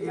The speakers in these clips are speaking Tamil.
எடி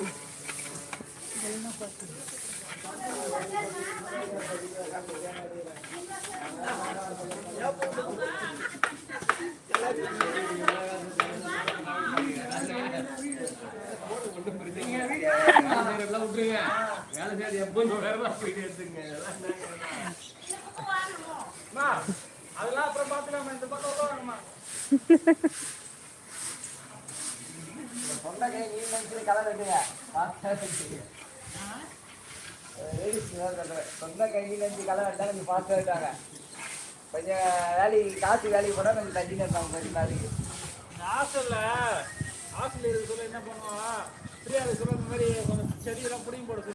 அதெல்லாம் அப்புறம் பார்த்துக்கலாமா இந்த பக்கம் உட்காருங்கம்மா. சொந்த கை நீ நினைச்சு கலர் வெட்டுங்க சொந்த கை நினைச்சு கலர் வெட்டா கொஞ்சம் ஃபாஸ்ட்டாக வெட்டாங்க கொஞ்சம் வேலைக்கு காசு வேலைக்கு போனால் கொஞ்சம் தண்ணி நிறுத்தாங்க கொஞ்சம் நாளைக்கு. இந்த ஹாஸ்டல்ல ஹாஸ்டல் இருக்க சொல்ல என்ன பண்ணுவோம் ஃப்ரீயாக சொல்ல இந்த மாதிரி கொஞ்சம் செடியெல்லாம் பிடிங்கி போட